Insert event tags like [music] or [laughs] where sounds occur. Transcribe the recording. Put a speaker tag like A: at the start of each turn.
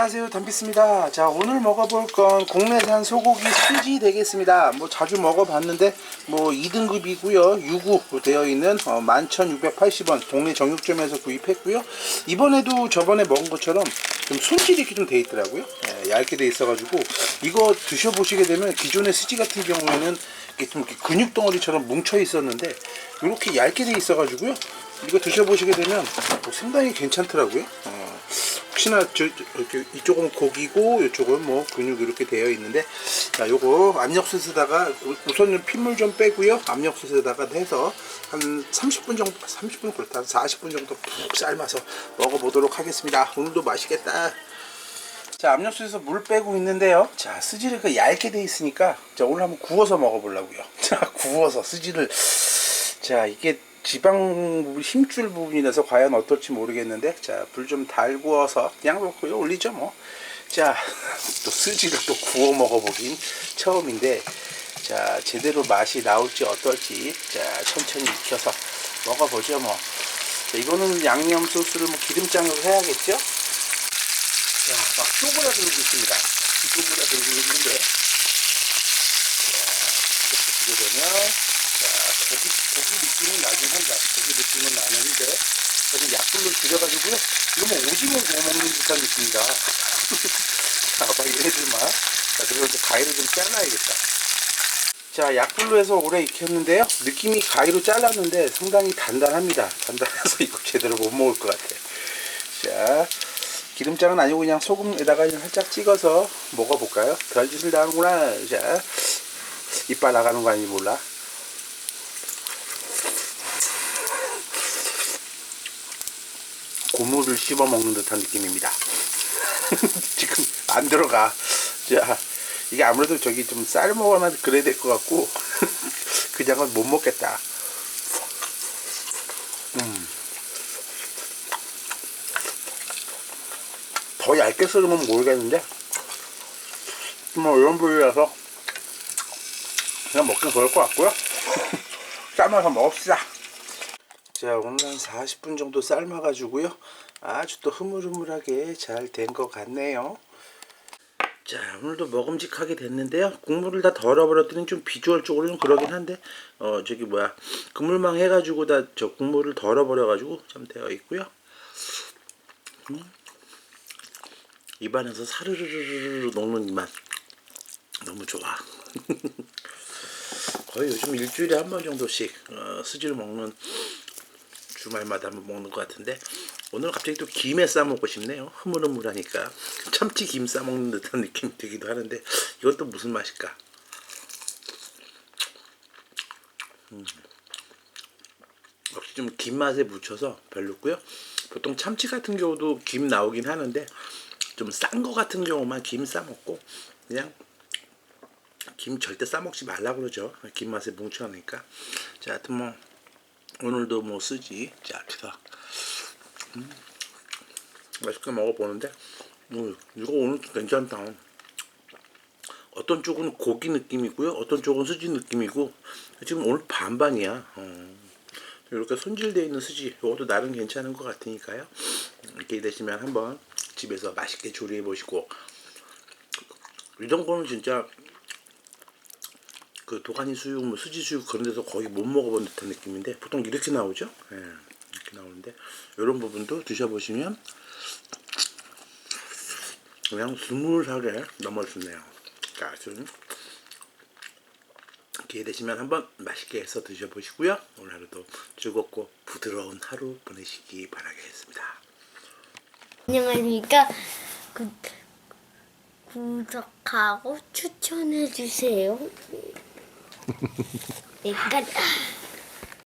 A: 안녕하세요. 담비스입니다. 자 오늘 먹어볼 건 국내산 소고기 수지 되겠습니다. 뭐 자주 먹어봤는데 뭐 2등급이고요. 유구 되어 있는 어, 11,680원 동네 정육점에서 구입했고요. 이번에도 저번에 먹은 것처럼 좀 손질이 이렇게 좀 돼 있더라고요. 예, 얇게 돼 있어 가지고 이거 드셔보시게 되면 기존의 수지 같은 경우에는 이렇게 좀 이렇게 근육 덩어리처럼 뭉쳐 있었는데 이렇게 얇게 돼 있어 가지고요. 이거 드셔보시게 되면 뭐 상당히 괜찮더라고요. 어, 혹시나 저, 저- 이쪽은 고기고 이쪽은 뭐 근육 이렇게 되어 있는데 자 요거 압력솥에다가 우- 우선은 핏물 좀 빼고요. 압력솥에다가 해서 한 30분 정도 30분 그렇다. 한 40분 정도 푹 삶아서 먹어보도록 하겠습니다. 오늘도 맛있겠다. 자 압력솥에서 물 빼고 있는데요. 자 스지를 그 얇게 돼 있으니까 자 오늘 한번 구워서 먹어보려고요. [laughs] 자 구워서 스지를 자 이게 지방 힘줄 부분이라서 과연 어떨지 모르겠는데 자 불 좀 달구어서 그냥 놓고요. 올리죠 뭐 자 또 [laughs] 스지를 또 구워 먹어보긴 처음인데 자 제대로 맛이 나올지 어떨지 자 천천히 익혀서 먹어보죠 뭐. 자, 이거는 양념 소스를 뭐 기름장으로 해야겠죠? 자, 막 쪼그라들고 있습니다. [laughs] 쪼그라들고 있는데, 자, 이렇게 되면, 자, 고기, 고기 느낌은 나긴 한다. 고기 느낌은 나는데, 저는 약불로 줄여가지고요. 이거 뭐 오징어 구워 먹는 듯한 느낌이다. 자, [laughs] 막 얘네들만. 자, 그리고 이제 가위로 좀 잘라야겠다. 자, 약불로 해서 오래 익혔는데요. 느낌이 가위로 잘랐는데 상당히 단단합니다. 단단해서 이거 제대로 못 먹을 것 같아. 자, 기름장은 아니고 그냥 소금에다가 그냥 살짝 찍어서 먹어볼까요? 별짓을 다 하는구나. 자, 이빨 나가는 거 아닌지 몰라. 고무를 씹어 먹는 듯한 느낌입니다. [laughs] 지금 안 들어가. 자, 이게 아무래도 저기 좀 쌀 먹어나 그래야 될 것 같고, [laughs] 그냥은 못 먹겠다. 더 얇게 썰으면 모르겠는데 뭐 이런 부위라서 그냥 먹긴 그럴 것 같고요 [laughs] 삶아서 먹읍시다 자 오늘 한 40분 정도 삶아 가지고요. 아주 또 흐물흐물하게 잘 된 것 같네요. 자 오늘도 먹음직하게 됐는데요. 국물을 다 덜어버렸더니 좀 비주얼적으로 좀 그러긴 한데 어 저기 뭐야. 그물망 해가지고 다 저 국물을 덜어버려 가지고 좀 되어 있고요. 입안에서 사르르르르 녹는 이 맛. 너무 좋아. [laughs] 거의 요즘 일주일에 한 번 정도씩 어, 수지를 먹는 주말마다 한번 먹는 것 같은데 오늘 갑자기 또 김에 싸 먹고 싶네요 흐물흐물하니까 참치 김 싸 먹는 듯한 느낌이 들기도 하는데 또 무슨 맛일까 음. 역시 좀 김 맛에 묻혀서 별로고요 보통 참치 같은 경우도 김 나오긴 하는데 좀 싼 거 같은 경우만 김 싸 먹고 그냥 김 절대 싸 먹지 말라 그러죠. 김 맛에 뭉쳐하니까. 자, 하여튼 뭐 오늘도 뭐 쓰지. 자, 그래서 음, 맛있게 먹어보는데 음, 이거 오늘 괜찮다. 어떤 쪽은 고기 느낌이고요. 어떤 쪽은 수지 느낌이고 지금 오늘 반반이야. 어. 이렇게 손질되어 있는 수지 이것도 나름 괜찮은 것 같으니까요. 이렇게 되시면 한번 집에서 맛있게 조리해 보시고 이런 거는 진짜 그 도가니 수육, 뭐 수지 수육 그런 데서 거의 못 먹어본 듯한 느낌인데 보통 이렇게 나오죠. 예, 이렇게 나오는데 이런 부분도 드셔보시면 그냥 스물하게 넘어지네요. 자, 지금 기회 되시면 한번 맛있게 해서 드셔보시고요. 오늘 하루도 즐겁고 부드러운 하루 보내시기 바라겠습니다.
B: 안녕하십니까. 구, 구독하고 추천해 주세요. 네, 끝.